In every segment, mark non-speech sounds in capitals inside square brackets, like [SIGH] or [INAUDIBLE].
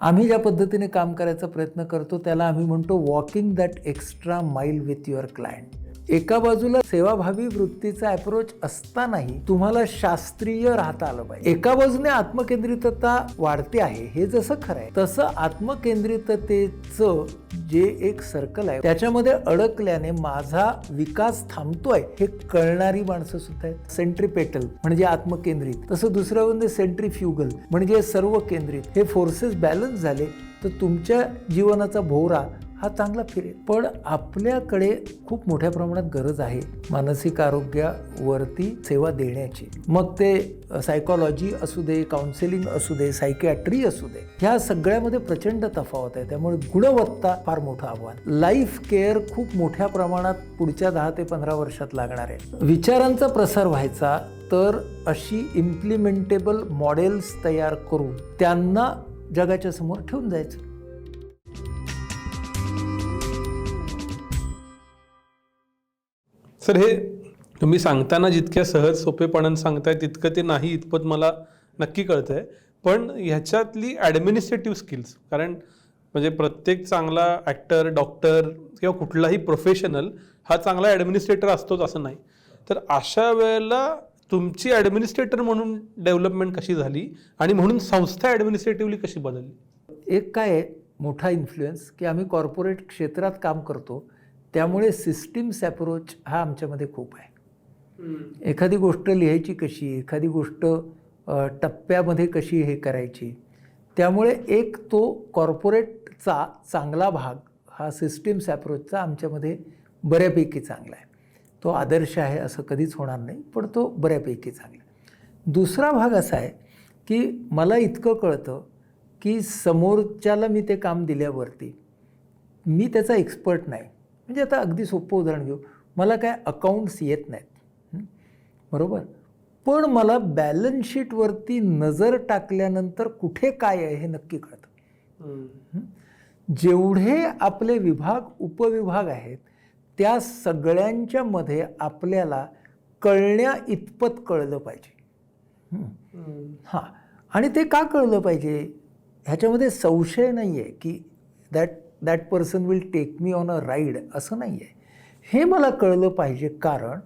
आम्ही ज्या पद्धतीने काम करायचा प्रयत्न करतो त्याला आम्ही म्हणतो walking that extra mile with your client एका बाजूला सेवाभावी वृत्तीचा अप्रोच असतानाही तुम्हाला शास्त्रीय राहता आलं पाहिजे. एका बाजूने आत्मकेंद्रितता वाढते आहे हे जसं खरं आहे तसं आत्मकेंद्रिततेचं जे एक सर्कल आहे त्याच्यामध्ये अडकल्याने माझा विकास थांबतोय हे कळणारी माणसं सुद्धा आहेत. सेंट्रीपेटल म्हणजे आत्मकेंद्रित. तसं दुसरं म्हणजे सेंट्रीफ्युगल म्हणजे सर्व केंद्रित हे फोर्सेस बॅलन्स झाले तर तुमच्या जीवनाचा भोवरा हा चांगला फिरेल पण आपल्याकडे खूप मोठ्या प्रमाणात गरज आहे मानसिक आरोग्यावरती सेवा देण्याची. मग ते सायकॉलॉजी असू दे काउन्सिलिंग असू दे सायकॅट्री असू दे ह्या सगळ्यामध्ये प्रचंड तफावत आहे. त्यामुळे गुणवत्ता फार मोठं आव्हान. लाईफ केअर खूप मोठ्या प्रमाणात पुढच्या दहा ते पंधरा वर्षात लागणार आहे. विचारांचा प्रसार व्हायचा तर अशी इम्प्लिमेंटेबल मॉडेल्स तयार करून त्यांना जगाच्या समोर ठेवून जायचं. सर हे तुम्ही सांगताना जितक्या सहज सोपेपणाने सांगताय तितकं ते नाही इतपत मला नक्की कळतंय. पण ह्याच्यातली ॲडमिनिस्ट्रेटिव्ह स्किल्स कारण म्हणजे प्रत्येक चांगला ॲक्टर डॉक्टर किंवा कुठलाही प्रोफेशनल हा चांगला ॲडमिनिस्ट्रेटर असतोच असं नाही. तर अशा वेळेला तुमची ॲडमिनिस्ट्रेटर म्हणून डेव्हलपमेंट कशी झाली आणि म्हणून संस्था ॲडमिनिस्ट्रेटिव्हली कशी बदलली? एक काय आहे मोठा इन्फ्लुएन्स की आम्ही कॉर्पोरेट क्षेत्रात काम करतो. त्यामुळे सिस्टीम्स अप्रोच हा आमच्यामध्ये खूप आहे. एखादी गोष्ट लिहायची कशी एखादी गोष्ट टप्प्यामध्ये कशी हे करायची त्यामुळे एक तो कॉर्पोरेटचा चांगला भाग हा सिस्टीम्स अप्रोचचा आमच्यामध्ये बऱ्यापैकी चांगला आहे. तो आदर्श आहे असं कधीच होणार नाही पण तो बऱ्यापैकी चांगला आहे. दुसरा भाग असा आहे की मला इतकं कळतं की समोरच्याला मी ते काम दिल्यावरती मी त्याचा एक्सपर्ट नाही. म्हणजे आता अगदी सोपं उदाहरण घेऊ. मला काय अकाउंट्स येत नाहीत? बरोबर? पण मला बॅलन्स शीटवरती नजर टाकल्यानंतर कुठे काय आहे हे नक्की कळतं. जेवढे आपले विभाग उपविभाग आहेत त्या सगळ्यांच्या मध्ये आपल्याला कळण्या इतपत कळलं पाहिजे. हां? आणि ते का कळलं पाहिजे? ह्याच्यामध्ये संशय नाही आहे की that that person will take me on a ride असं नाही आहे हे मला कळलं पाहिजे कारण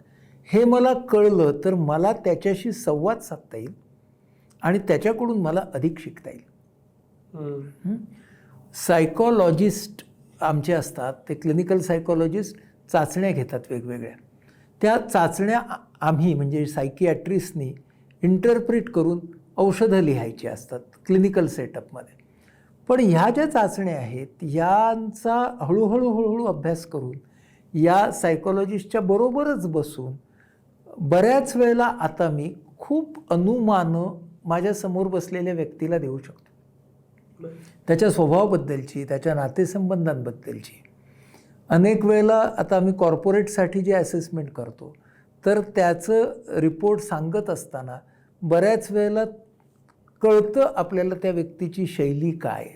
हे मला कळलं तर मला त्याच्याशी संवाद साधता येईल आणि त्याच्याकडून मला अधिक शिकता येईल. सायकॉलॉजिस्ट आमचे असतात ते क्लिनिकल सायकॉलॉजिस्ट चाचण्या घेतात वेगवेगळ्या. त्या चाचण्या आम्ही म्हणजे सायकियाट्रिस्टनी इंटरप्रिट करून औषधं लिहायची असतात क्लिनिकल सेटअपमध्ये पण ह्या ज्या चाचण्या आहेत यांचा हळूहळू हळूहळू अभ्यास करून या सायकोलॉजिस्टच्या बरोबरच बसून बऱ्याच वेळेला आता मी खूप अनुमानं माझ्यासमोर बसलेल्या व्यक्तीला देऊ शकतो. त्याच्या स्वभावाबद्दलची त्याच्या नातेसंबंधांबद्दलची. अनेक वेळेला आता आम्ही कॉर्पोरेटसाठी जे असेसमेंट करतो तर त्याचं रिपोर्ट सांगत असताना बऱ्याच वेळेला कळतं आपल्याला त्या व्यक्तीची शैली काय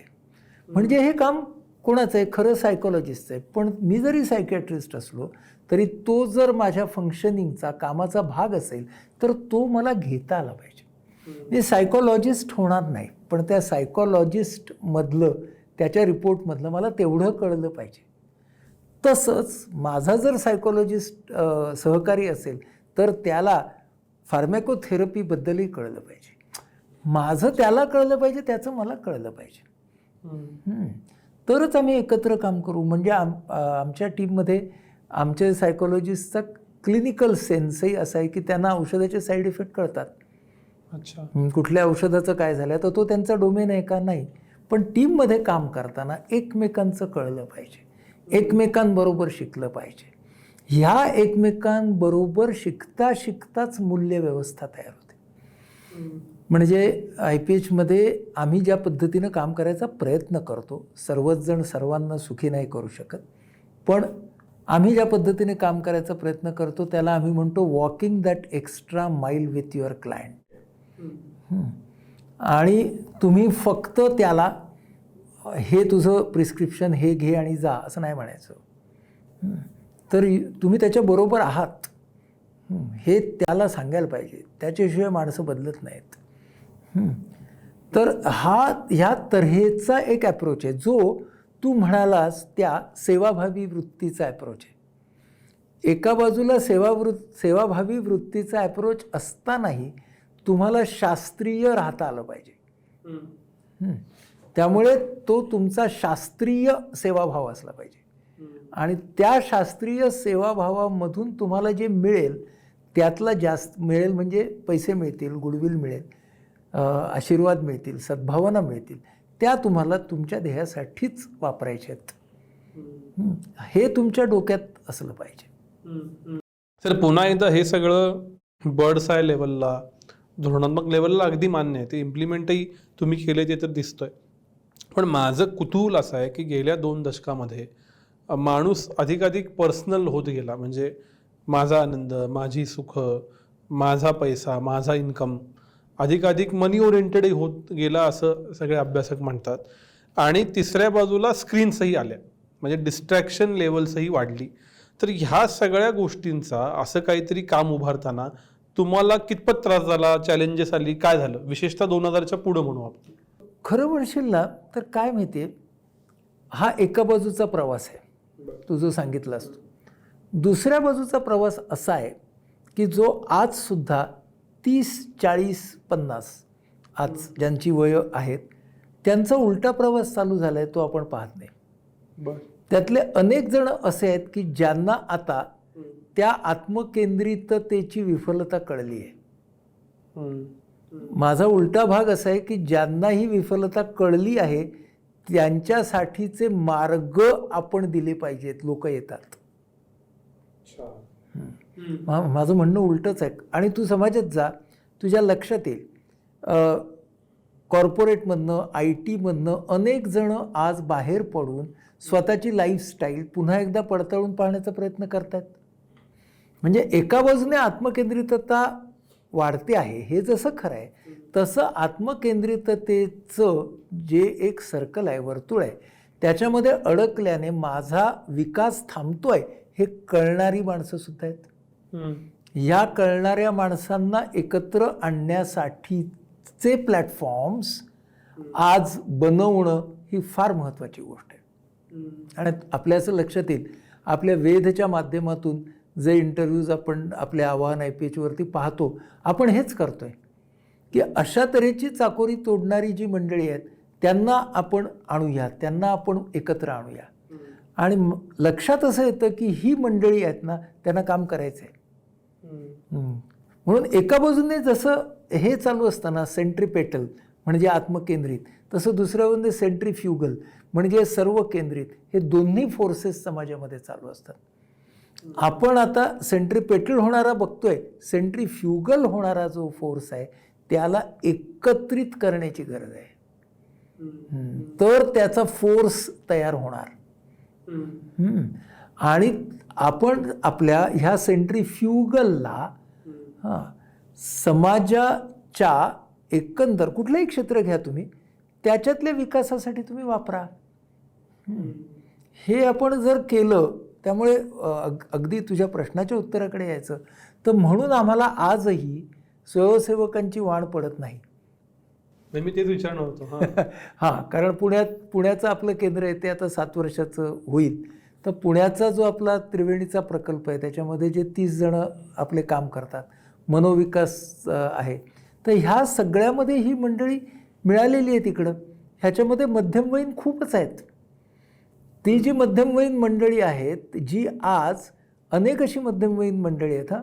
म्हणजे हे काम कोणाचं आहे? खरं सायकोलॉजिस्टचं आहे. पण मी जरी सायकॅट्रिस्ट असलो तरी तो जर माझ्या फंक्शनिंगचा कामाचा भाग असेल तर तो मला घेता आला पाहिजे. म्हणजे मी सायकोलॉजिस्ट होणार नाही पण त्या सायकोलॉजिस्टमधलं त्याच्या रिपोर्टमधलं मला तेवढं कळलं पाहिजे. तसंच माझा जर सायकोलॉजिस्ट सहकारी असेल तर त्याला फार्मॅकोथेरपीबद्दलही कळलं पाहिजे. माझं त्याला कळलं पाहिजे त्याचं मला कळलं पाहिजे. तरच आम्ही एकत्र काम करू. म्हणजे आम आमच्या टीममध्ये आमचे सायकोलॉजिस्टचा क्लिनिकल सेन्सही असा आहे की त्यांना औषधाचे साईड इफेक्ट कळतात. अच्छा. कुठल्या औषधाचं काय झालं तर तो त्यांचा डोमेन आहे का? नाही. पण टीममध्ये काम करताना एकमेकांचं कळलं पाहिजे. एकमेकांबरोबर शिकलं पाहिजे. ह्या एकमेकांबरोबर शिकता शिकताच मूल्य व्यवस्था तयार होते. म्हणजे आय पी एचमध्ये आम्ही ज्या पद्धतीनं काम करायचा प्रयत्न करतो सर्वच जण सर्वांना सुखी नाही करू शकत पण आम्ही ज्या पद्धतीने काम करायचा प्रयत्न करतो त्याला आम्ही म्हणतो walking that extra mile with your client आणि तुम्ही फक्त त्याला हे तुझं प्रिस्क्रिप्शन हे घे आणि जा असं नाही म्हणायचं. तर तुम्ही त्याच्याबरोबर आहात हं. त्याला सांगायला पाहिजे त्याच्याशिवाय माणसं बदलत नाहीत. तर हा ह्या तऱ्हेचा एक ॲप्रोच आहे. जो तू म्हणालास त्या सेवाभावी वृत्तीचा ॲप्रोच आहे. एका बाजूला सेवावृत् सेवाभावी वृत्तीचा ॲप्रोच असतानाही तुम्हाला शास्त्रीय राहता आलं पाहिजे. त्यामुळे तो तुमचा शास्त्रीय सेवाभाव असला पाहिजे. आणि त्या शास्त्रीय सेवाभावामधून तुम्हाला जे मिळेल त्यातला जास्त मिळेल म्हणजे पैसे मिळतील गुडविल मिळेल. आशीर्वाद मिळतील सद्भावना मिळतील त्या तुम्हाला तुमच्या ध्येयासाठीच वापरायच्या आहेत. हं. तुमच्या डोक्यात असलं पाहिजे. सर पुन्हा एकदा हे सगळं बर्ड्स आय लेवलला धोरणात्मक लेवलला अगदी मान्य आहे. ते इम्प्लिमेंटही तुम्ही केले ते तर दिसतंय. पण माझं कुतूहल असं आहे की गेल्या दोन दशकामध्ये माणूस अधिकाधिक पर्सनल होत गेला. म्हणजे माझा आनंद माझी सुख माझा पैसा माझा इन्कम अधिकाधिक मनी ओरिएंटेडही होत गेला असं सगळे अभ्यासक म्हणतात. आणि तिसऱ्या बाजूला स्क्रीन्सही आल्या. म्हणजे डिस्ट्रॅक्शन लेवल्सही वाढली. तर ह्या सगळ्या गोष्टींचा असं काहीतरी काम उभारताना तुम्हाला कितपत त्रास झाला? चॅलेंजेस आली? काय झालं? विशेषतः दोन हजारच्या पुढं म्हणू आपण. खरं म्हणशील ना तर काय माहिती आहे हा एका बाजूचा प्रवास आहे. तू जो सांगितला असतो दुसऱ्या बाजूचा प्रवास असा आहे की जो आजसुद्धा तीस चाळीस पन्नास आज ज्यांची वय आहेत त्यांचा उलटा प्रवास चालू झाला आहे तो आपण पाहत नाही. त्यातले अनेक जण असे आहेत की ज्यांना आता त्या आत्मकेंद्रिततेची विफलता कळली आहे. माझा उलटा भाग असा आहे की ज्यांना ही विफलता कळली आहे त्यांच्यासाठीचे मार्ग आपण दिले पाहिजेत. लोक येतात. मा- माझं म्हणणं उलटंच आहे. आणि तू समाजात जा. तुझ्या लक्षात येईल. कॉर्पोरेटमधनं आय टीमधनं अनेक जणं आज बाहेर पडून स्वतःची लाईफस्टाईल पुन्हा एकदा पडताळून पाहण्याचा प्रयत्न करतात. म्हणजे एका बाजूने आत्मकेंद्रितता वाढते आहे हे जसं खरं आहे तसं आत्मकेंद्रिततेचं जे एक सर्कल आहे वर्तुळ आहे त्याच्यामध्ये अडकल्याने माझा विकास थांबतो आहे हे कळणारी माणसं सुद्धा आहेत. या कळणाऱ्या माणसांना एकत्र आणण्यासाठीचे प्लॅटफॉर्म्स आज बनवणं ही फार महत्त्वाची गोष्ट आहे. आणि आपल्या असं लक्षात येईल आपल्या वेधच्या माध्यमातून जे इंटरव्ह्यूज आपण आपल्या आव्हान आय पी एचवरती पाहतो आपण हेच करतोय की अशा तऱ्हेची चाकोरी तोडणारी जी मंडळी आहेत त्यांना आपण आणूया त्यांना आपण एकत्र आणूया. आणि लक्षात असं येतं की ही मंडळी आहेत ना त्यांना काम करायचं आहे. म्हणून एका बाजूने जसं हे चालू असताना सेंट्रीपेटल म्हणजे आत्मकेंद्रित तसं दुसऱ्या बाजूने सेंट्रीफ्युगल म्हणजे सर्व केंद्रित हे दोन्ही फोर्सेस समाजामध्ये चालू असतात आपण आता सेंट्रीपेटल होणारा बघतोय सेंट्रीफ्युगल होणारा जो फोर्स आहे त्याला एकत्रित करण्याची गरज आहे. तर त्याचा फोर्स तयार होणार. आणि आपण आपल्या ह्या सेंट्रीफ्युगलला हां समाजाच्या एकंदर कुठलंही क्षेत्र घ्या तुम्ही त्याच्यातल्या विकासासाठी तुम्ही वापरा. हे आपण जर केलं त्यामुळे अगदी तुझ्या प्रश्नाच्या उत्तराकडे यायचं. तर म्हणून आम्हाला आजही स्वयंसेवकांची वाण पडत नाही. नाही, मी तेच विचारणार होतो हां. [LAUGHS] हां कारण पुण्यात पुण्याचं आपलं केंद्र आहे ते आता सात वर्षाचं होईल. तर पुण्याचा जो आपला त्रिवेणीचा प्रकल्प आहे त्याच्यामध्ये जे तीस जणं आपले काम करतात मनोविकास आहे. तर ह्या सगळ्यामध्ये ही मंडळी मिळालेली आहे तिकडं. ह्याच्यामध्ये मध्यमवयीन खूपच आहेत. ती जी मध्यमवयीन मंडळी आहेत जी आज अनेक अशी मध्यमवयीन मंडळी आहेत हां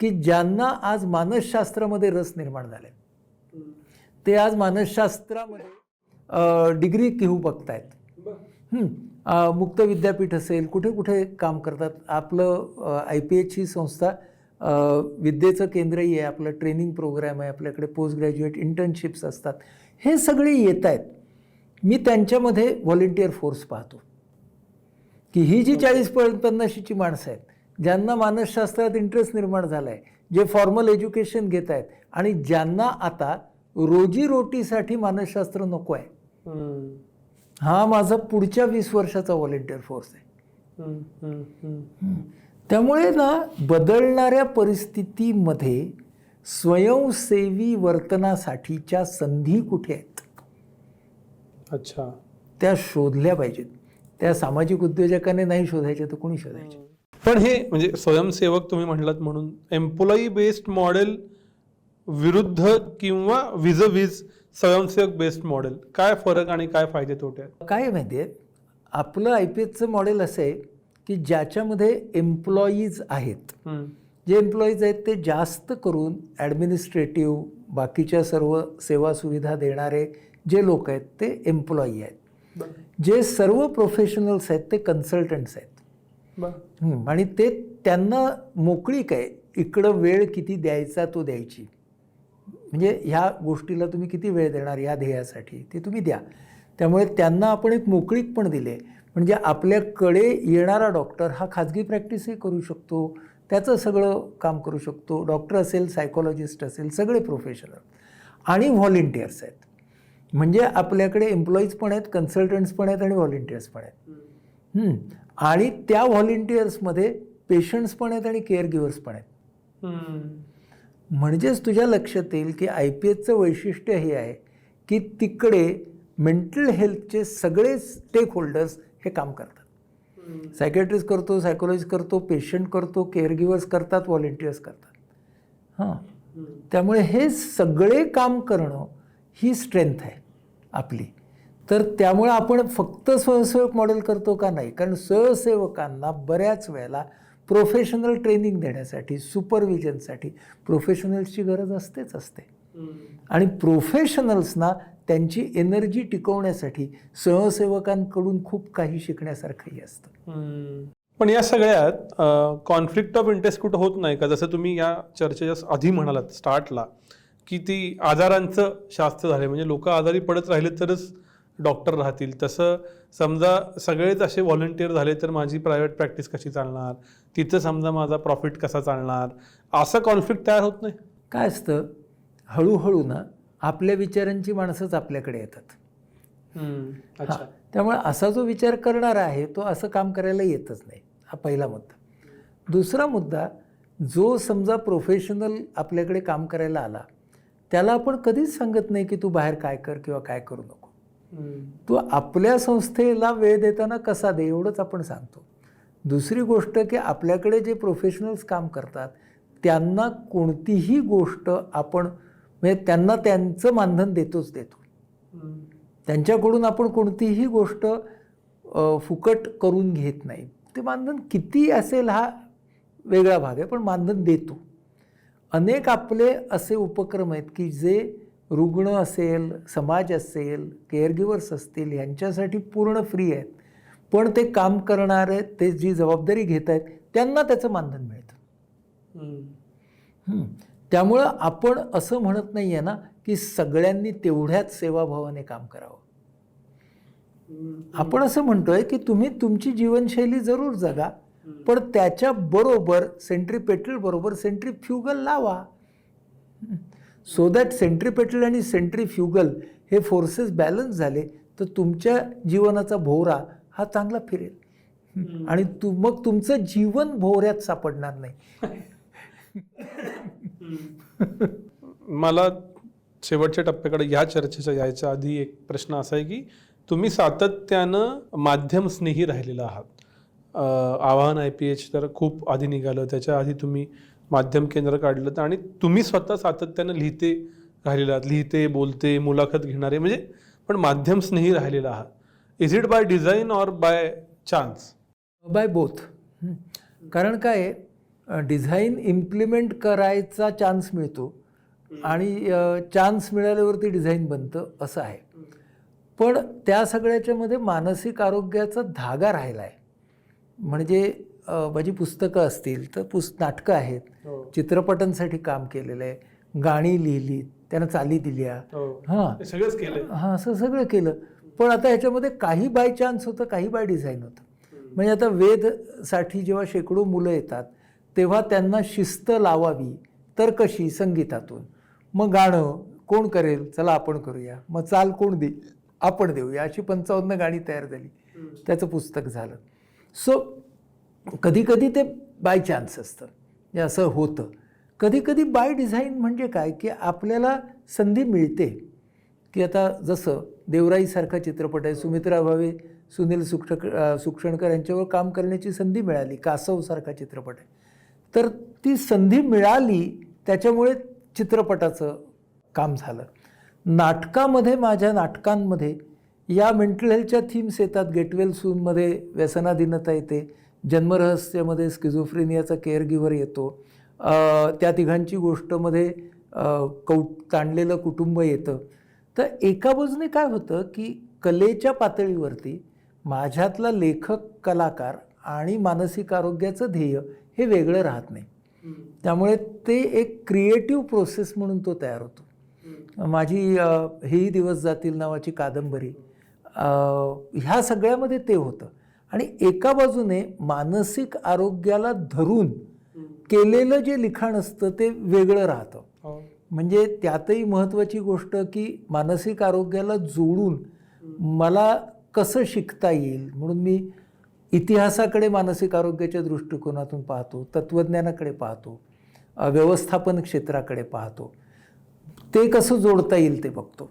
की ज्यांना आज मानसशास्त्रामध्ये रस निर्माण झाले ते आज मानसशास्त्रामध्ये डिग्री घेऊ बघतायत. हं. मुक्त विद्यापीठ असेल कुठे कुठे काम करतात? आपलं आय पी एच ही संस्था विद्येचं केंद्रही आहे आपलं ट्रेनिंग प्रोग्राम आहे आपल्याकडे पोस्ट ग्रॅज्युएट इंटर्नशिप्स असतात. हे सगळे येत आहेत मी त्यांच्यामध्ये व्हॉलेंटिअर फोर्स पाहतो. की ही जी चाळीस पन्नाशीची माणसं आहेत ज्यांना मानसशास्त्रात इंटरेस्ट निर्माण झाला आहे जे फॉर्मल एज्युकेशन घेत आहेत आणि ज्यांना आता रोजीरोटीसाठी मानसशास्त्र नको आहे. हा माझा पुढच्या वीस वर्षाचा व्हॉलेंटिअर फोर्स आहे. त्यामुळे ना बदलणाऱ्या परिस्थितीमध्ये स्वयंसेवी वर्तनासाठीच्या संधी कुठे आहेत? अच्छा. त्या शोधल्या पाहिजेत. त्या सामाजिक उद्योजकाने नाही शोधायच्या तर कोणी शोधायचे पण हे म्हणजे स्वयंसेवक तुम्ही म्हणलात म्हणून एम्प्लॉई बेस्ड मॉडेल विरुद्ध किंवा विज विज स्वयंसेवक बेस्ड मॉडेल काय फरक आणि काय फायदे तोटे आहेत? काय माहिती आहे आपलं आय पी एसचं मॉडेल असं आहे की ज्याच्यामध्ये एम्प्लॉईज आहेत. जे एम्प्लॉईज आहेत ते जास्त करून ॲडमिनिस्ट्रेटिव्ह बाकीच्या सर्व सेवा सुविधा देणारे जे लोक आहेत ते एम्प्लॉई आहेत. जे सर्व प्रोफेशनल्स आहेत ते कन्सल्टंट्स आहेत. आणि ते त्यांना मोकळीक आहे इकडं वेळ किती द्यायचा तो द्यायची. म्हणजे ह्या गोष्टीला तुम्ही किती वेळ देणार या ध्येयासाठी ते तुम्ही द्या. त्यामुळे त्यांना आपण एक मोकळीक पण दिले. म्हणजे आपल्याकडे येणारा डॉक्टर हा खाजगी प्रॅक्टिसही करू शकतो. त्याचं सगळं काम करू शकतो. डॉक्टर असेल सायकोलॉजिस्ट असेल सगळे प्रोफेशनल. आणि व्हॉलेंटियर्स आहेत. म्हणजे आपल्याकडे एम्प्लॉईज पण आहेत कन्सल्टंट्स पण आहेत आणि व्हॉलेंटियर्स पण आहेत. आणि त्या व्हॉलेंटियर्समध्ये पेशंट्स पण आहेत आणि केअर गिव्हर्स पण आहेत. म्हणजेच तुझ्या लक्षात येईल की आय पी एसचं वैशिष्ट्य हे आहे की तिकडे मेंटल हेल्थचे सगळे स्टेक होल्डर्स हे काम करतात. सायकॅट्रिस्ट करतो सायकोलॉजिस्ट करतो पेशंट करतो केअर गिवर्स करतात व्हॉलेंटियर्स करतात. हां. त्यामुळे हे सगळे काम करणं ही स्ट्रेंथ आहे आपली. तर त्यामुळे आपण फक्त स्वयंसेवक मॉडेल करतो का नाही? कारण स्वयंसेवकांना बऱ्याच वेळेला प्रोफेशनल ट्रेनिंग देण्यासाठी सुपरविजनसाठी प्रोफेशनल्सची गरज असतेच असते. आणि प्रोफेशनल्सना त्यांची एनर्जी टिकवण्यासाठी स्वयंसेवकांकडून खूप काही शिकण्यासारखंही असतं. पण या सगळ्यात कॉन्फ्लिक्ट ऑफ इंटरेस्ट कुठं होत नाही का? जसं तुम्ही या चर्चेच्या आधी म्हणालात स्टार्टला की ती आजारांचं शास्त्र झाले म्हणजे लोक आजारी पडत राहिले तरच डॉक्टर राहतील. तसं समजा सगळेच असे व्हॉलंटिअर झाले तर माझी प्रायव्हेट प्रॅक्टिस कशी चालणार? तिथं समजा माझा प्रॉफिट कसा चालणार? असं कॉन्फ्लिक्ट तयार होत नाही. काय असतं? हळूहळू ना आपल्या विचारांची माणसंच आपल्याकडे येतात. अच्छा. त्यामुळे असा जो विचार करणारा आहे तो असं काम करायला येतच नाही हा पहिला मुद्दा. दुसरा मुद्दा जो समजा प्रोफेशनल आपल्याकडे काम करायला आला त्याला आपण कधीच सांगत नाही की तू बाहेर काय कर किंवा काय करू नको. तो आपल्या संस्थेला वेळ देताना कसा दे एवढंच आपण सांगतो. दुसरी गोष्ट की आपल्याकडे जे प्रोफेशनल्स काम करतात त्यांना कोणतीही गोष्ट आपण म्हणजे त्यांना त्यांचं मानधन देतोच देतो. त्यांच्याकडून आपण कोणतीही गोष्ट फुकट करून घेत नाही. ते मानधन किती असेल हा वेगळा भाग आहे पण मानधन देतो. अनेक आपले असे उपक्रम आहेत की जे रुग्ण असेल समाज असेल केअरगिवर्स असतील यांच्यासाठी पूर्ण फ्री आहेत. पण ते काम करणारे ते जी जबाबदारी घेत आहेत त्यांना त्याचं मानधन मिळतं. त्यामुळं आपण असं म्हणत नाही आहे ना की सगळ्यांनी तेवढ्याच सेवाभावाने काम करावं. आपण असं म्हणतोय की तुम्ही तुमची जीवनशैली जरूर जगा पण त्याच्या बरोबर सेंट्रीपेटल बरोबर सेंट्रीफ्युगल लावा. सो दॅट सेंट्रीपेटल आणि सेंट्रीफ्युगल हे फोर्सेस बॅलन्स झाले तर तुमच्या जीवनाचा भोवरा हा चांगला फिरेल. आणि तु मग तुमचं जीवन भोवऱ्यात सापडणार नाही. मला शेवटच्या टप्प्याकडे या चर्चेच्या यायच्या आधी एक प्रश्न असा आहे की तुम्ही सातत्यानं माध्यम स्नेही राहिलेला आहात. आवाहन आय पी एच तर खूप आधी निघालं त्याच्या आधी तुम्ही माध्यम केंद्र काढलं आणि तुम्ही स्वतः सातत्यानं लिहिते राहिलेला आहात. लिहिते बोलते मुलाखत घेणारे म्हणजे पण माध्यम स्नेही राहिलेला आहात. Is it by design or by chance by both कारण काय डिझाईन इम्प्लिमेंट करायचा चान्स मिळतो. आणि चान्स मिळाल्यावरती डिझाईन बनतं असं आहे. पण त्या सगळ्याच्यामध्ये मानसिक आरोग्याचा धागा राहिला आहे म्हणजे माझी पुस्तकं असतील तर पुस नाटकं आहेत. चित्रपटांसाठी काम केलेलं आहे. गाणी लिहिली त्यांना चाली दिल्या. हां. हे. सगळंच केलंय. हां असं सगळं केलं. पण आता ह्याच्यामध्ये काही बाय चान्स होतं काही बाय डिझाईन होतं. म्हणजे आता वेदसाठी जेव्हा शेकडो मुलं येतात तेव्हा त्यांना शिस्त लावावी तर कशी? संगीतातून. मग गाणं कोण करेल? चला आपण करूया. मग चाल कोण देईल आपण देऊया. अशी पंचावन्न गाणी तयार झाली. त्याचं पुस्तक झालं. सो कधी कधी ते बाय चान्स असतं. म्हणजे असं होतं. कधी कधी बाय डिझाईन म्हणजे काय? की आपल्याला संधी मिळते. की आता जसं देवराईसारखा चित्रपट आहे सुमित्रा भावे सुनील सुक्षक सुक्षणकर यांच्यावर काम करण्याची संधी मिळाली कासवसारखा चित्रपट आहे. तर ती संधी मिळाली त्याच्यामुळे चित्रपटाचं काम झालं. नाटकामध्ये माझ्या नाटकांमध्ये या मेंटल हेल्थच्या थीम्स येतात. गेटवेल सूनमध्ये व्यसनाधीनता येते. जन्मरहस्यामध्ये स्किझोफ्रेनियाचा केअर गिव्हर येतो त्या तिघांची गोष्टमध्ये कौ ताणलेलं कुटुंब येतं. तर एका बाजूने काय होतं की कलेच्या पातळीवरती माझ्यातला लेखक कलाकार आणि मानसिक आरोग्याचं ध्येय हे वेगळं राहत नाही. त्यामुळे ते एक क्रिएटिव्ह प्रोसेस म्हणून तो तयार होतो. माझी हेही दिवस जातील नावाची कादंबरी ह्या सगळ्यामध्ये ते होतं. आणि एका बाजूने मानसिक आरोग्याला धरून केलेलं जे लिखाण असतं ते वेगळं राहतं. हो. म्हणजे त्यातही महत्त्वाची गोष्ट की मानसिक आरोग्याला जोडून मला कसं शिकता येईल म्हणून मी इतिहासाकडे मानसिक आरोग्याच्या दृष्टिकोनातून पाहतो तत्त्वज्ञानाकडे पाहतो व्यवस्थापन क्षेत्राकडे पाहतो. ते कसं जोडता येईल ते बघतो.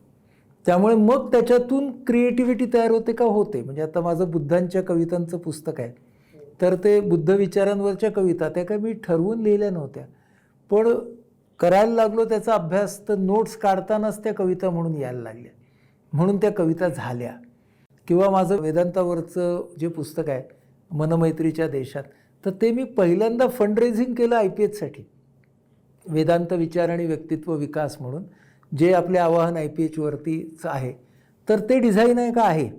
त्यामुळे मग त्याच्यातून क्रिएटिव्हिटी तयार होते का होते? म्हणजे आता माझं बुद्धांच्या कवितांचं पुस्तक आहे. तर ते बुद्ध विचारांवरच्या कविता त्या काय मी ठरवून लिहिल्या नव्हत्या. पण करायला लागलो त्याचा अभ्यास तर नोट्स काढतानाच त्या कविता म्हणून यायला लागल्या. म्हणून त्या कविता झाल्या. किंवा माझं वेदांतावरचं जे पुस्तक आहे मनमैत्रीच्या देशात तर ते मी पहिल्यांदा फंडरेझिंग केलं आय पी एचसाठी वेदांत विचार आणि व्यक्तित्व विकास म्हणून. जे आपले आवाहन आय पी एचवरतीच आहे. तर ते डिझाईन आहे का? आहे.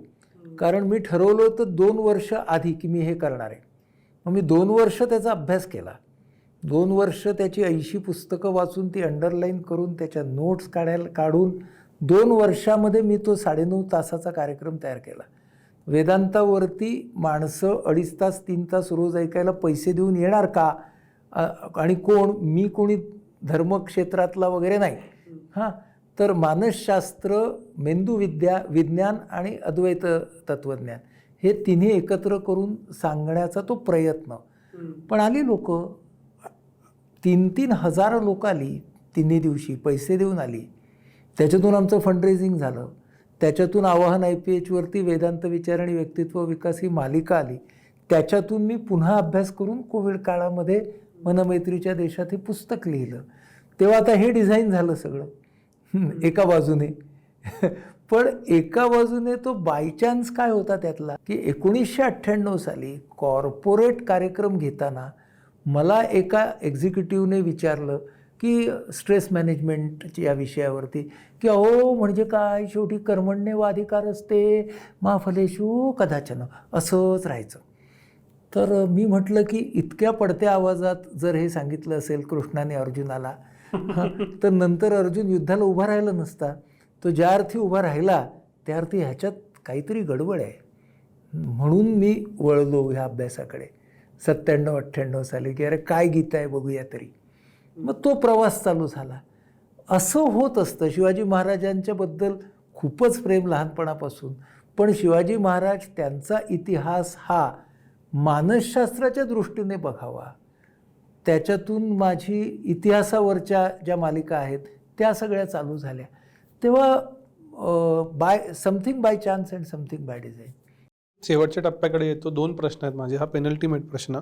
कारण मी ठरवलं होतं दोन वर्ष आधी की मी हे करणार आहे. मग मी दोन वर्ष त्याचा अभ्यास केला. दोन वर्ष त्याची ऐंशी पुस्तकं वाचून ती अंडरलाईन करून त्याच्या नोट्स काढायला काढून दोन वर्षामध्ये मी तो साडेनऊ तासाचा कार्यक्रम तयार केला. वेदांतावरती माणसं अडीच तास तीन तास रोज ऐकायला पैसे देऊन येणार का? आणि कोण? मी कोणी धर्मक्षेत्रातला वगैरे नाही. हां तर मानसशास्त्र मेंदूविद्या विज्ञान आणि अद्वैत तत्त्वज्ञान हे तिन्ही एकत्र करून सांगण्याचा तो प्रयत्न. पण आली लोक तीन तीन हजार लोक आली तिन्ही दिवशी पैसे देऊन आली. त्याच्यातून आमचं फंडरेझिंग झालं. त्याच्यातून आवाहन आय पी एचवरती वेदांत विचार आणि व्यक्तित्व विकास ही मालिका आली. त्याच्यातून मी पुन्हा अभ्यास करून कोविड काळामध्ये मनमैत्रीच्या देशात हे पुस्तक लिहिलं. तेव्हा आता हे डिझाईन झालं सगळं. एका बाजूने. पण एका बाजूने तो बाय चान्स काय होता त्यातला? की एकोणीसशे अठ्ठ्याण्णव साली कॉर्पोरेट कार्यक्रम घेताना मला एका एक्झिक्युटिव्हने विचारलं की स्ट्रेस मॅनेजमेंट या विषयावरती की अहो म्हणजे काय? शेवटी कर्मण्य व अधिकार असते. मा फलेशू कदाचन. असंच राहायचं. तर मी म्हटलं की इतक्या पडत्या आवाजात जर हे सांगितलं असेल कृष्णाने अर्जुनाला तर नंतर अर्जुन युद्धाला उभा राहिला नसता. तो ज्या अर्थी उभा राहिला त्या अर्थी ह्याच्यात काहीतरी गडबड आहे. म्हणून मी वळलो ह्या अभ्यासाकडे. सत्त्याण्णव अठ्ठ्याण्णव साली की अरे काय गीता आहे बघूया तरी. मग तो प्रवास चालू झाला. असं होत असतं. शिवाजी महाराजांच्याबद्दल खूपच प्रेम लहानपणापासून. पण शिवाजी महाराज त्यांचा इतिहास हा मानसशास्त्राच्या दृष्टीने बघावा. त्याच्यातून माझी इतिहासावरच्या ज्या मालिका आहेत त्या सगळ्या चालू झाल्या. तेव्हा by something by chance and something by design शेवटच्या टप्प्याकडे येतो. दोन प्रश्न आहेत माझे. हा पेनल्टीमेट प्रश्न.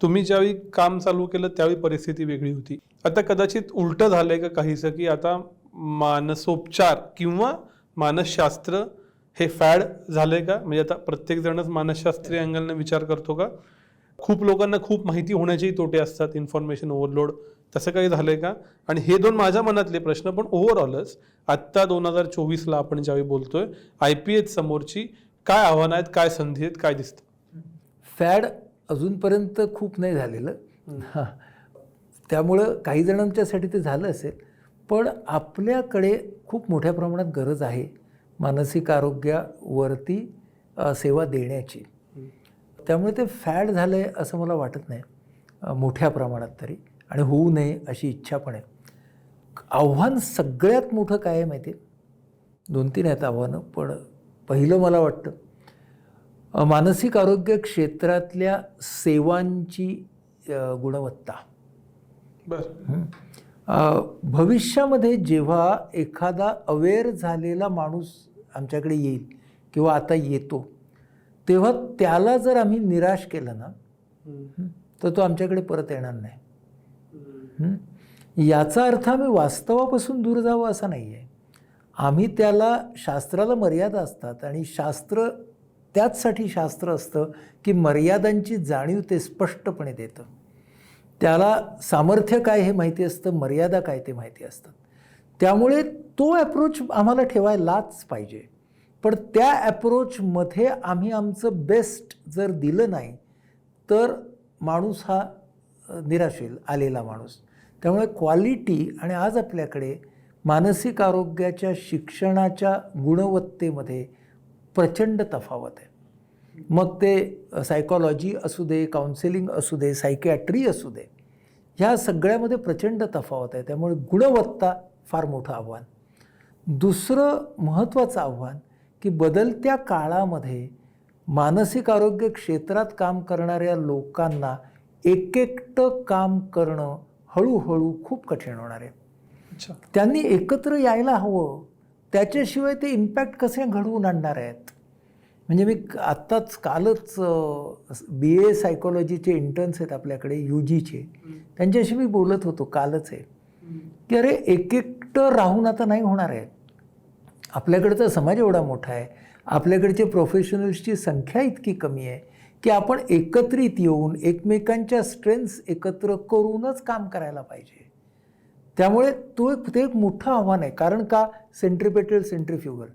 तुम्ही ज्यावेळी काम चालू केलं त्यावेळी परिस्थिती वेगळी होती. आता कदाचित उलटं झालंय का काहीसं की आता मानसोपचार किंवा मानसशास्त्र हे फॅड झालंय का? म्हणजे आता प्रत्येक जणच मानसशास्त्रीय अँगलने विचार करतो का? खूप लोकांना खूप माहिती होण्याचेही तोटे असतात इन्फॉर्मेशन ओव्हरलोड तसं काही झालं आहे का? आणि हे दोन माझ्या मनातले प्रश्न पण ओव्हरऑलच आत्ता दोन हजार चोवीसला आपण ज्यावेळी बोलतोय आय पी एच समोरची काय आव्हानं आहेत काय संधी आहेत काय दिसतं? फॅड अजूनपर्यंत खूप नाही झालेलं. हां [LAUGHS] त्यामुळं काही जणांच्यासाठी ते झालं असेल पण आपल्याकडे खूप मोठ्या प्रमाणात गरज आहे मानसिक आरोग्यावरती सेवा देण्याची. त्यामुळे ते फॅड झालं आहे असं मला वाटत नाही. मोठ्या प्रमाणात तरी. आणि होऊ नये अशी इच्छा पण आहे. आव्हान सगळ्यात मोठं काय आहे माहिती? आहे दोन तीन आहेत आव्हानं पण पहिलं मला वाटतं मानसिक आरोग्य क्षेत्रातल्या सेवांची गुणवत्ता. बरं. भविष्यामध्ये जेव्हा एखादा अवेअर झालेला माणूस आमच्याकडे येईल किंवा आता येतो तेव्हा त्याला जर आम्ही निराश केलं ना तर तो आमच्याकडे परत येणार नाही? याचा अर्थ आम्ही वास्तवापासून दूर जावं असं नाही आहे आम्ही त्याला शास्त्राला मर्यादा असतात आणि शास्त्र त्याचसाठी शास्त्र असतं की मर्यादांची जाणीव ते स्पष्टपणे देतं. त्याला सामर्थ्य काय हे माहिती असतं मर्यादा काय ते माहिती असतं त्यामुळे तो ॲप्रोच आम्हाला ठेवायलाच पाहिजे. पण त्या ॲप्रोचमध्ये आम्ही आमचं बेस्ट जर दिलं नाही तर माणूस हा निराश होईल आलेला माणूस. त्यामुळे क्वालिटी आणि आज आपल्याकडे मानसिक आरोग्याच्या शिक्षणाच्या गुणवत्तेमध्ये प्रचंड तफावत आहे. मग ते सायकॉलॉजी असू दे काउन्सिलिंग असू दे सायकॅट्री असू दे ह्या सगळ्यामध्ये प्रचंड तफावत आहे. त्यामुळे गुणवत्ता फार मोठं आव्हान. दुसरं महत्त्वाचं आव्हान की बदलत्या काळामध्ये मानसिक आरोग्य क्षेत्रात काम करणाऱ्या लोकांना एक एकटं काम करणं हळूहळू खूप कठीण होणार आहे. अच्छा. त्यांनी एकत्र यायला हवं. त्याच्याशिवाय ते इम्पॅक्ट कसे घडवून आणणार आहेत? म्हणजे मी आत्ताच कालच बी ए सायकोलॉजीचे इंटर्न्स आहेत आपल्याकडे यू जीचे त्यांच्याशी मी बोलत होतो कालच आहे की अरे एक एकटं राहून आता नाही होणार आहे आपल्याकडचा समाज एवढा मोठा आहे आपल्याकडचे प्रोफेशनल्सची संख्या इतकी कमी आहे की आपण एकत्रित येऊन एकमेकांच्या स्ट्रेंथ्स एकत्र करूनच काम करायला पाहिजे. त्यामुळे तो एक ते एक मोठं आव्हान आहे. कारण का? Centripetal centrifugal.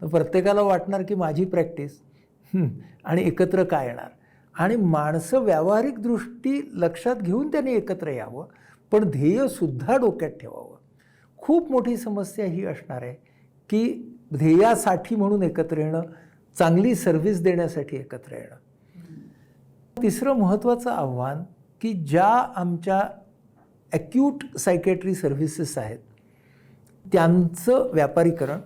तर प्रत्येकाला वाटणार की माझी प्रॅक्टिस आणि एकत्र काय येणार? आणि माणसं व्यावहारिक दृष्टी लक्षात घेऊन त्यांनी एकत्र यावं पण ध्येयसुद्धा डोक्यात ठेवावं. खूप मोठी समस्या ही असणार आहे की ध्येयासाठी म्हणून एकत्र येणं चांगली सर्व्हिस देण्यासाठी एकत्र येणं. तिसरं महत्त्वाचं आव्हान की ज्या आमच्या ॲक्यूट सायकॅट्री सर्व्हिसेस आहेत त्यांचं व्यापारीकरण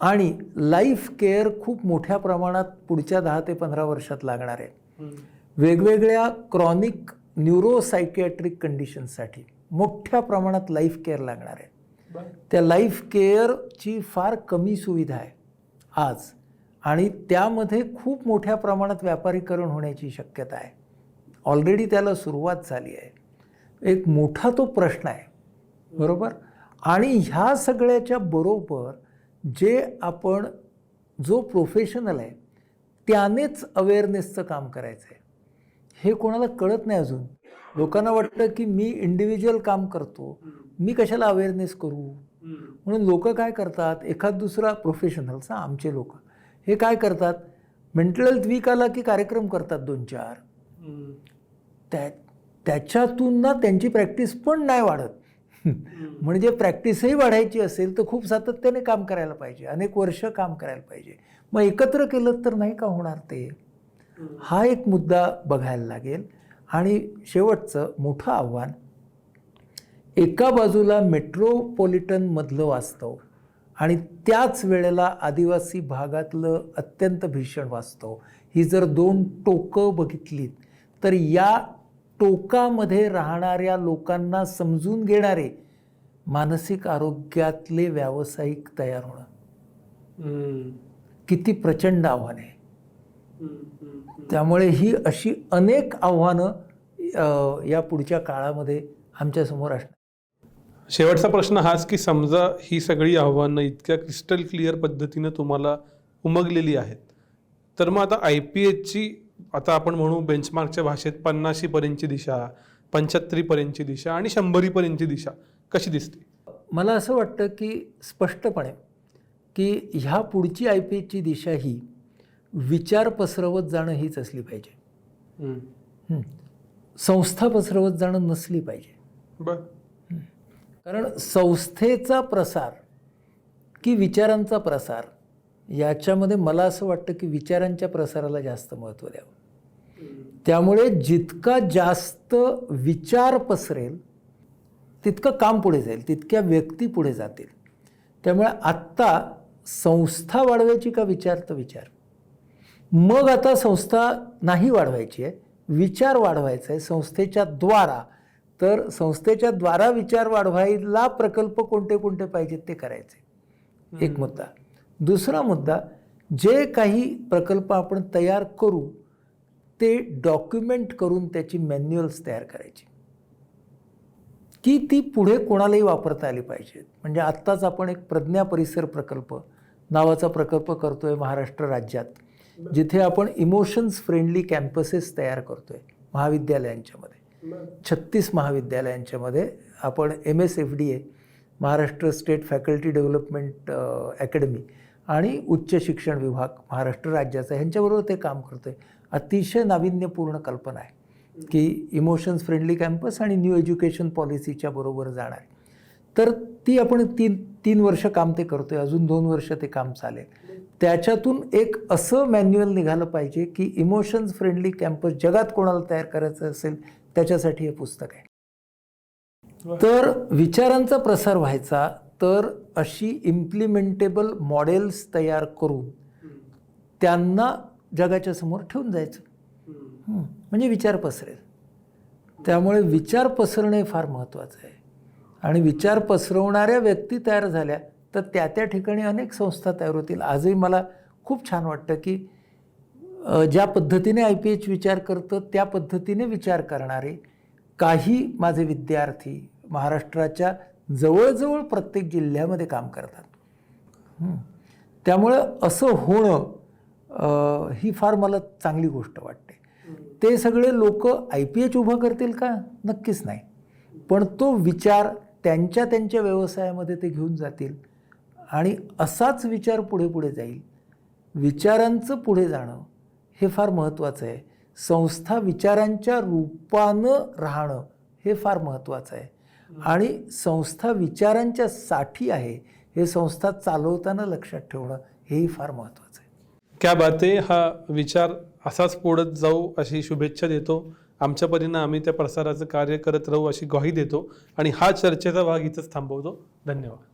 आणि लाईफ केअर खूप मोठ्या प्रमाणात पुढच्या दहा ते पंधरा वर्षात लागणार आहे. वेगवेगळ्या क्रॉनिक न्यूरोसायकॅट्रिक कंडिशनसाठी मोठ्या प्रमाणात लाईफ केअर लागणार आहे. त्या लाईफ केअरची फार कमी सुविधा आहे आज. आणि त्यामध्ये खूप मोठ्या प्रमाणात व्यापारीकरण होण्याची शक्यता आहे. ऑलरेडी त्याला सुरुवात झाली आहे. एक मोठा तो प्रश्न आहे. बरोबर? आणि ह्या सगळ्याच्या बरोबर जे आपण जो प्रोफेशनल आहे त्यानेच अवेअरनेसचं काम करायचं आहे हे कोणाला कळत नाही अजून. लोकांना वाटतं की मी इंडिव्हिज्युअल काम करतो. मी कशाला अवेअरनेस करू? म्हणून लोक काय करतात? एखाद दुसरा प्रोफेशनल्स आमचे लोक. हे काय करतात? मेंटल हेल्थ वीक आला की कार्यक्रम करतात दोन चार. त्या त्याच्यातून ना त्यांची प्रॅक्टिस पण नाही वाढत. [LAUGHS] म्हणजे प्रॅक्टिसही वाढायची असेल तर खूप सातत्याने काम करायला पाहिजे. अनेक वर्ष काम करायला पाहिजे. मग एकत्र केलं तर नाही का होणार ते? हा एक मुद्दा बघायला लागेल. आणि शेवटचं मोठं आव्हान एका बाजूला मेट्रोपॉलिटनमधलं वास्तव आणि त्याच वेळेला आदिवासी भागातलं अत्यंत भीषण वास्तव ही जर दोन टोकं बघितलीत तर या टोकामध्ये राहणाऱ्या लोकांना समजून घेणारे मानसिक आरोग्यातले व्यावसायिक तयार होणं. किती प्रचंड आव्हान आहे. त्यामुळे ही अशी अनेक आव्हानं या पुढच्या काळामध्ये आमच्यासमोर असणार. शेवटचा प्रश्न हाच की समजा ही सगळी आव्हानं इतक्या क्रिस्टल क्लिअर पद्धतीनं तुम्हाला उमगलेली आहेत. तर मग आता आय पी एचची आता आपण म्हणू बेंचमार्कच्या भाषेत पन्नाशीपर्यंतची दिशा पंच्याहत्तरीपर्यंतची दिशा आणि शंभरीपर्यंतची दिशा कशी दिसते? मला असं वाटतं की स्पष्टपणे की ह्या पुढची आय पी एचची दिशा ही विचार पसरवत जाणं हीच असली पाहिजे. संस्था पसरवत जाणं नसली पाहिजे. बर. कारण संस्थेचा प्रसार की विचारांचा प्रसार याच्यामध्ये मला असं वाटतं की विचारांच्या प्रसाराला जास्त महत्त्व द्यावं. त्यामुळे जितका जास्त विचार पसरेल तितकं काम पुढे जाईल तितक्या व्यक्ती पुढे जातील. त्यामुळे आत्ता संस्था वाढवायची का विचार तर विचार. मग आता संस्था नाही वाढवायची आहे विचार वाढवायचा आहे संस्थेच्या द्वारा. तर संस्थेच्या द्वारा विचार वाढवायला प्रकल्प कोणते कोणते पाहिजेत ते करायचे. एक मुद्दा. दुसरा मुद्दा जे काही प्रकल्प आपण तयार करू ते डॉक्युमेंट करून त्याची मॅन्युअल्स तयार करायची. की ती पुढे कोणालाही वापरता आली पाहिजेत म्हणजे आत्ताच आपण एक प्रज्ञा परिसर प्रकल्प नावाचा प्रकल्प करतोय महाराष्ट्र राज्यात जिथे आपण इमोशन्स फ्रेंडली कॅम्पसेस तयार करतोय महाविद्यालयांच्यामध्ये. छत्तीस महाविद्यालयांच्यामध्ये आपण M S F D A Maharashtra state faculty development academy आणि उच्च शिक्षण विभाग महाराष्ट्र राज्याचा ह्यांच्याबरोबर ते काम करतोय. अतिशय नाविन्यपूर्ण कल्पना आहे की इमोशन्स फ्रेंडली कॅम्पस आणि न्यू एज्युकेशन पॉलिसीच्या बरोबर जाणार तर ती आपण तीन तीन वर्ष काम ते करतोय. अजून दोन वर्ष ते काम चालेल. त्याच्यातून एक असं मॅन्युअल निघालं पाहिजे की इमोशन्स फ्रेंडली कॅम्पस जगात कोणाला तयार करायचं असेल त्याच्यासाठी हे पुस्तक आहे. तर विचारांचा प्रसार व्हायचा तर अशी इम्प्लिमेंटेबल मॉडेल्स तयार करून त्यांना जगाच्या समोर ठेवून जायचं. म्हणजे विचार पसरेल. त्यामुळे विचार पसरणे फार महत्त्वाचं आहे. आणि विचार पसरवणाऱ्या व्यक्ती तयार झाल्या तर त्या त्या ठिकाणी अनेक संस्था तयार होतील. आजही मला खूप छान वाटतं की ज्या पद्धतीने आय पी एच विचार करतं त्या पद्धतीने विचार करणारे काही माझे विद्यार्थी महाराष्ट्राच्या जवळजवळ प्रत्येक जिल्ह्यामध्ये काम करतात. त्यामुळं असं होणं ही फार मला चांगली गोष्ट वाटते. ते सगळे लोक आय पी एच उभं करतील का? नक्कीच नाही. पण तो विचार त्यांच्या त्यांच्या व्यवसायामध्ये ते घेऊन जातील आणि असाच विचार पुढे पुढे जाईल. विचारांचं पुढे जाणं हे फार महत्त्वाचं आहे. संस्था विचारांच्या रूपानं राहणं हे फार महत्त्वाचं आहे. आणि संस्था विचारांच्या साठी आहे हे संस्था चालवताना लक्षात ठेवणं हेही फार महत्त्वाचं आहे. क्या बाते हा विचार असाच पुढत जाऊ अशी शुभेच्छा देतो. आमच्या परीनं आम्ही त्या प्रसाराचं कार्य करत राहू अशी ग्वाही देतो. आणि हा चर्चेचा भाग इथंच थांबवतो. धन्यवाद.